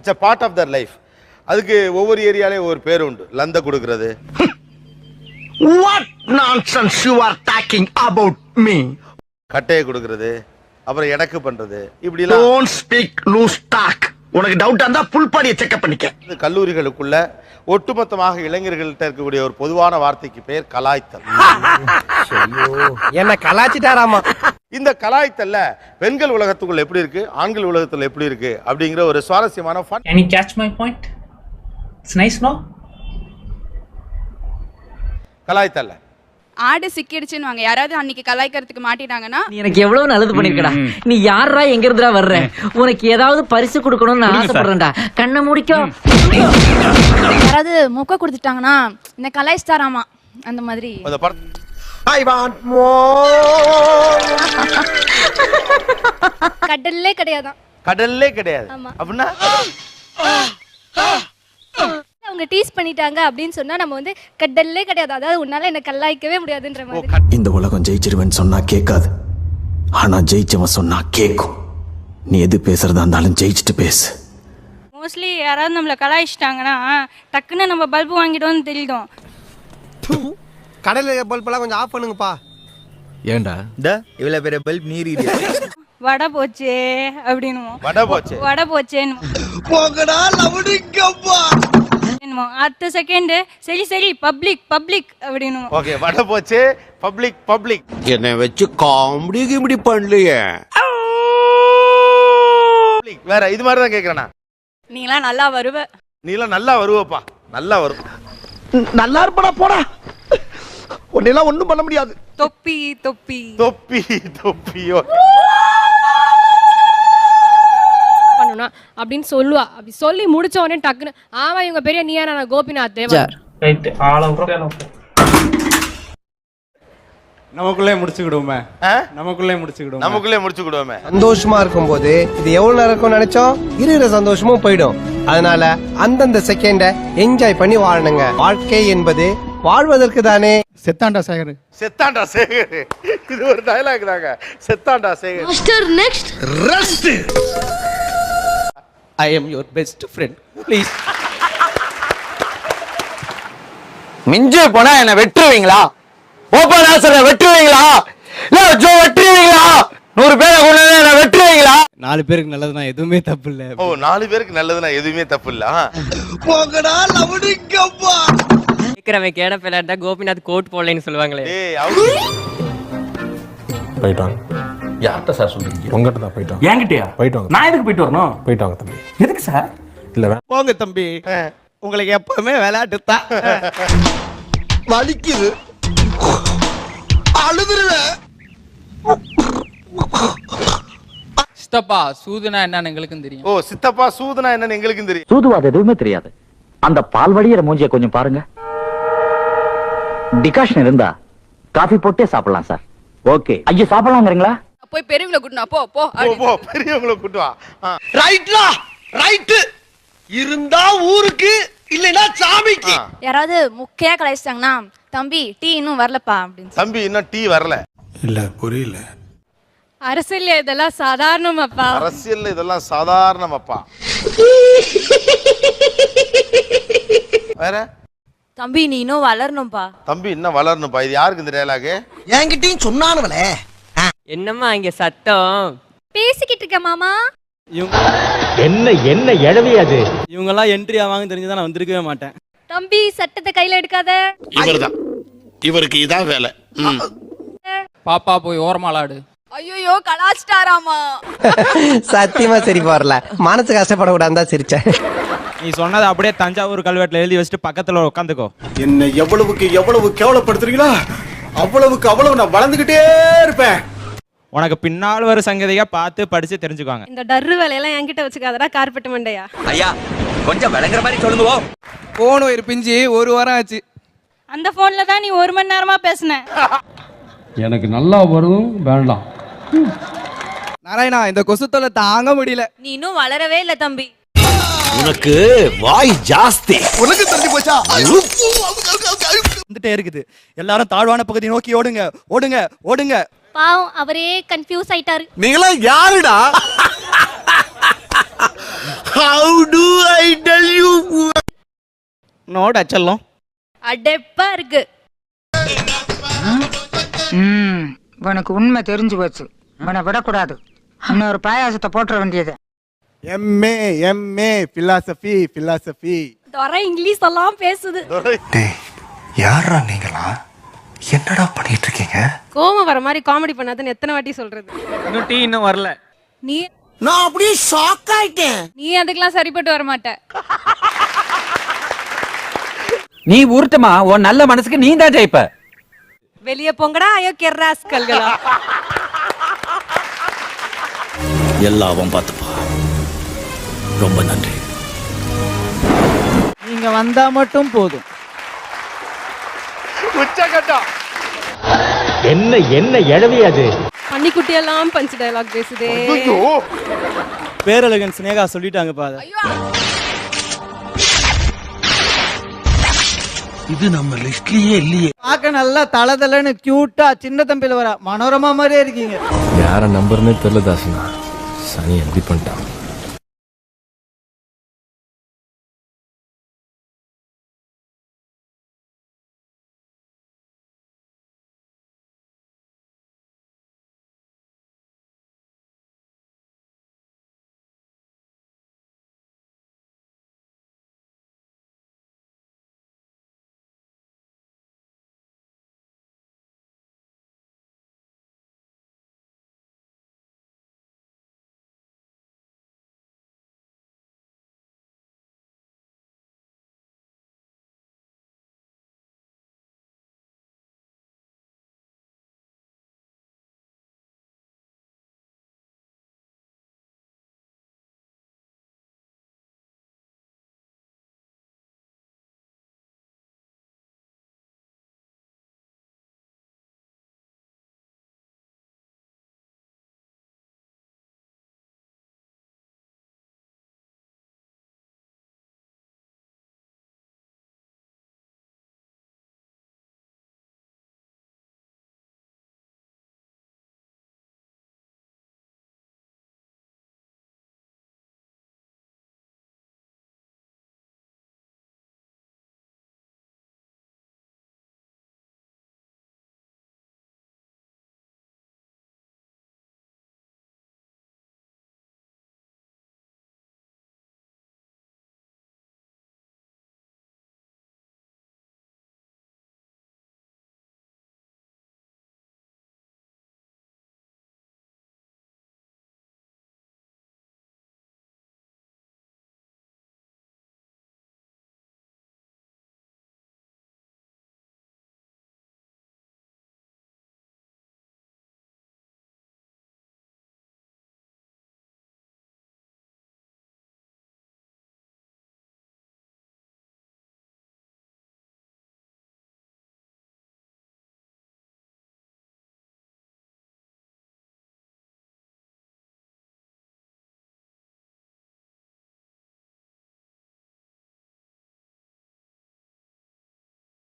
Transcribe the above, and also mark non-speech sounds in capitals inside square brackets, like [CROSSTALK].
It's a part of the life அதுக்கு ஒவ்வொரு ஏரியாலே ஒவ்வொரு பேர் உண்டு. லந்த கொடுக்கறது. What nonsense you are talking about me கட்டையை கொடுக்கறது. அப்புறம் எடக்கு பண்றது. இப்படிலாம் டோன்ட் ஸ்பீக் லூஸ் டாக் உனக்கு டவுட் இருந்தா புல் பாடியை செக்அப் பண்ணிக்க. கல்லூரிகளுக்குள்ள ஒட்டுமொத்தமாக இளைஞர்கள்ட்ட இருக்கக்கூடிய ஒரு பொதுவான வார்த்தைக்கு பேர் கலாய்த்தல். [LAUGHS] என்ன கலாச்சிட்டாராமா இந்த கலாய்த்தல்ல பெண்கள் உலகத்துக்குள்ள எப்படி இருக்கு? ஆண்கள் உலகத்துல எப்படி இருக்கு? அப்படிங்கிற ஒரு சுவாரஸ்யமான Can you catch my point? It's nice, no? கலாய்த்தல்ல. ஆடு சிக்கிடுச்சுன்னு வாங்க யாராவது அன்னைக்கு கலாய்க்கிறதுக்கு மாட்டிட்டாங்கன்னா நீ எனக்கு எவ்வளவு நல்லது பண்ணிருக்கடா. நீ யாரா எங்க இருந்துடா வர்ற உனக்கு ஏதாவது பரிசு கொடுக்கணும்னு நான் ஆசைப்படுறேன்டா. கண்ணை முடிக்கோ. யாராவது மொக்க கொடுத்துட்டாங்கன்னா இந்த கலாய்ஸ்டாராமா அந்த மாதிரி. I want more கடல்லே கிடையாதான். கடல்லே கிடையாது. அப்படின்னா? அவங்க டீஸ் பண்ணிட்டாங்க அப்படின்னு சொன்னா நம்ம வந்து கடல்லே கிடையாது. அதாவது உன்னால என்ன கலாய்க்கவே முடியாதுன்ற ஓ, மாதிரி. கட்- இந்த உலகம் ஜெயிச்சிருவேன் சொன்னா கேட்காது. ஆனா ஜெயிச்சவன் சொன்னா கேட்கும். நீ எது பேசுறதா இருந்தாலும் ஜெயிச்சுட்டு பேசு. மோஸ்ட்லி யாராவது நம்மளை கலாய்ச்சிட்டாங்கன்னா டக்குன்னு நம்ம பல்பு வாங்கிட்டோம்னு தெரியும் கடையில பல்பெல்லாம் கொஞ்சம் ஆஃப் பண்ணுங்கப்பா. ஏண்டா? இவ்வளவு பெரிய பல்ப் நீர் வடை போச்சே அப்படின்னுவோம். வடை போச்சு. வடை போச்சேன்னு அடுத்த செகண்ட் சரி சரி பப்ளிக் பப்ளிக் அப்படின்னுவோம். ஓகே வடை போச்சு பப்ளிக் பப்ளிக் என்னை வச்சு காமெடி கிமெடி பண்ணலையே. பப்ளிக் வேற இது மாதிரி தான் கேக்குறேன் நீங்களாம் நல்லா வருவ. நீ எல்லாம் நல்லா வருவப்பா. நல்லா வரும். நல்லா இருப்படா போடா. உன்னெல்லாம் ஒண்ணும் பண்ண முடியாது. தொப்பி தொப்பி. தொப்பி தொப்பியோ பண்ணணும் அப்படின்னு சொல்லுவா. அப்படி சொல்லி முடிச்ச உடனே டக்குன்னு ஆமா இவங்க பெரிய நீயா நான் கோபிநாத். நமக்குள்ளே முடிச்சுக்கிடுவோமே? நமக்குள்ளே முடிச்சுக்கிடுவோம். நமக்குள்ளே முடிச்சுக்கிடுவோமே. சந்தோஷமா இருக்கும்போது இது எவ்வளவு நேரம் நினைச்சோம்? இருக்கிற சந்தோஷமும் போயிடும். அதனால அந்தந்த செகண்ட என்ஜாய் பண்ணி வாழணுங்க. வாழ்க்கை என்பது வாழ்வதற்கு தானே செத்தாண்டா சேகர். செத்தாண்டா சேகர். இது ஒரு டயலாக் தாங்க. செத்தாண்டா Sekar. Rest I am your best friend please மிஞ்சு போனா என்ன வெட்டுருவீங்களா ஓப்பன் ஆசரை வெட்டுருவீங்களா இல்ல ஜோ வெட்டுருவீங்களா நூறு பேரை கொண்டு என்ன வெட்டுருவீங்களா நாலு பேருக்கு நல்லதுதான் எதுவுமே தப்பு இல்ல. ஓ நாலு பேருக்கு நல்லதுன்னா எதுவுமே தப்பு இல்ல. போகடா லவுடிக்கப்பா கேக்குறவன் கேட பிள்ளை கோபிநாத் கோட் போடலன்னு சொல்லுவாங்களே. போயிட்டாங்க. யார்கிட்ட சார் சொல்றீங்க? உங்ககிட்ட தான் போயிட்டாங்க. என்கிட்டயா? போயிட்டு வாங்க நான் எதுக்கு போயிட்டு வரணும்? போயிட்டு வாங்க தம்பி. எதுக்கு சார் இல்ல போங்க தம்பி. உங்களுக்கு எப்பவுமே விளையாட்டு தான் வலிக்குது. அழுதுருவேன். சித்தப்பா சூதுனா என்னன்னு எங்களுக்கும் தெரியும். ஓ சித்தப்பா சூதுனா என்னன்னு எங்களுக்கும் தெரியும். சூதுவாது எதுவுமே தெரியாது. அந்த பால் வடிகிற மூஞ்சிய கொஞ்சம் பாருங்க. டிகாஷன் இருந்தா காஃபி போட்டே சாப்பிடலாம் சார் ஓகே ஐயோ சாப்பிடலாங்கிறீங்களா போய் பெரியவங்களை கூட்டணும் போ போ போ போ பெரியவங்களை கூட்டு வா. ரைட்லா ரைட்டு. இருந்தா ஊருக்கு இல்லைன்னா சாமிக்கு. யாராவது முக்கியா கலாய்ச்சிட்டாங்கன்னா தம்பி டீ இன்னும் வரலப்பா அப்படின்னு தம்பி இன்னும் டீ வரல. இல்ல புரியல. அரசியல் இதெல்லாம் சாதாரணமாப்பா. அரசியல்ல இதெல்லாம் சாதாரணமாப்பா. [LAUGHS] வேற? தம்பி நீ இன்னும் வளரணும்ப்பா தம்பி இன்னும் வளரணும்ப்பா இது யாருக்கு இந்த டயலாகு என்கிட்டயும் சொன்னானுவலே என்னம்மா இங்க சத்தம்? பேசிக்கிட்டு இருக்க மாமா. என்ன என்ன எழவி அது? இவங்க எல்லாம் என்ட்ரி ஆவாங்க தெரிஞ்சுதான் நான் வந்திருக்கவே மாட்டேன். தம்பி சட்டத்தை கையில எடுக்காத. இவர்தான். இவருக்கு இதான் வேலை. ம். பாப்பா போய் ஓரமாலாடு ஐயோ கலாச்சிட்டாராமா. சத்தியமா சரி வரல மனசு கஷ்டப்படக்கூடாது தான் சிரிச்சேன். நீ சொன்னதை அப்படியே தஞ்சாவூர் கல்வெட்டுல எழுதி வச்சுட்டு பக்கத்துல உட்காந்துக்கோ. என்னை எவ்வளவுக்கு எவ்வளவு கேவலப்படுத்துறீங்களா? அவ்வளவுக்கு அவ்வளவு நான் வளர்ந்துகிட்டே இருப்பேன். உனக்கு பின்னால் வர சங்கதியா பார்த்து படிச்சு தெரிஞ்சுக்குவாங்க. இந்த டர்ரு வேலையெல்லாம் என்கிட்ட வச்சுக்காதடா கார்பெட் மண்டையா? ஐயா கொஞ்சம் விளங்குற மாதிரி சொல்லுங்க. போன் ஒரு பிஞ்சு ஒரு வாரம் ஆச்சு. அந்த போன்ல தான் நீ ஒரு மணி நேரமா பேசுன. எனக்கு நல்லா வரும் வேண்டாம். நாராயணா இந்த கொசு தொல்லை தாங்க முடியல. நீ இன்னும் வளரவே இல்ல தம்பி. உனக்கு வாய் ஜாஸ்தி. உனக்கு தெரிஞ்சு போச்சா? வந்துட்டே இருக்குது. எல்லாரும் தாழ்வான பகுதி நோக்கி ஓடுங்க ஓடுங்க ஓடுங்க. பாவம் அவரே கன்ஃபியூஸ் ஆயிட்டாரு. நீங்களாம் யாருடா? ஹவு டு நோட செல்லம் அடெப்பா இருக்கு. ம் உனக்கு உண்மை தெரிஞ்சு போச்சு. உன்னை விடக்கூடாது. இன்னொரு பாயாசத்தை போட்டுற வேண்டியது. எம்ஏ எம்ஏ பிலாசபி பிலாசபி வர இங்கிலீஷ் எல்லாம் பேசுது. டேய் யாரா நீங்களா என்னடா பண்ணிட்டு இருக்கீங்க கோவம் வர மாதிரி காமெடி பண்ணாதுன்னு எத்தனை வாட்டி சொல்றது? இன்னும் டீ இன்னும் வரல. நீ நான் அப்படியே ஷாக் ஆயிட்டேன். நீ அதுக்கெல்லாம் சரிப்பட்டு வர மாட்ட நீ உருட்டுமா உன் நல்ல மனசுக்கு நீ தான் ஜெயிப்ப. வெளிய போங்கடா ஐயோ கெர்ராஸ்கல்களா எல்லாம் அவன் பார்த்துப்பா. ரொம்ப நன்றி. நீங்க வந்தா மட்டும் போதும். உச்சகட்டம். என்ன என்ன எழவி அது? பன்னிக்குட்டி எல்லாம் பஞ்ச் டயலாக் பேசுதே. பேரழகன் சினேகா சொல்லிட்டாங்கப்பா அதை இது நம்ம லிஸ்ட்லயே இல்லையே. பார்க்க நல்லா தல தலன்னு கியூட்டா சின்ன தம்பியில வர. மனோரமா மாதிரியே இருக்கீங்க. யார நம்பர்னே தெரியல தாசனா. சனி எப்படி பண்ணிட்டான்?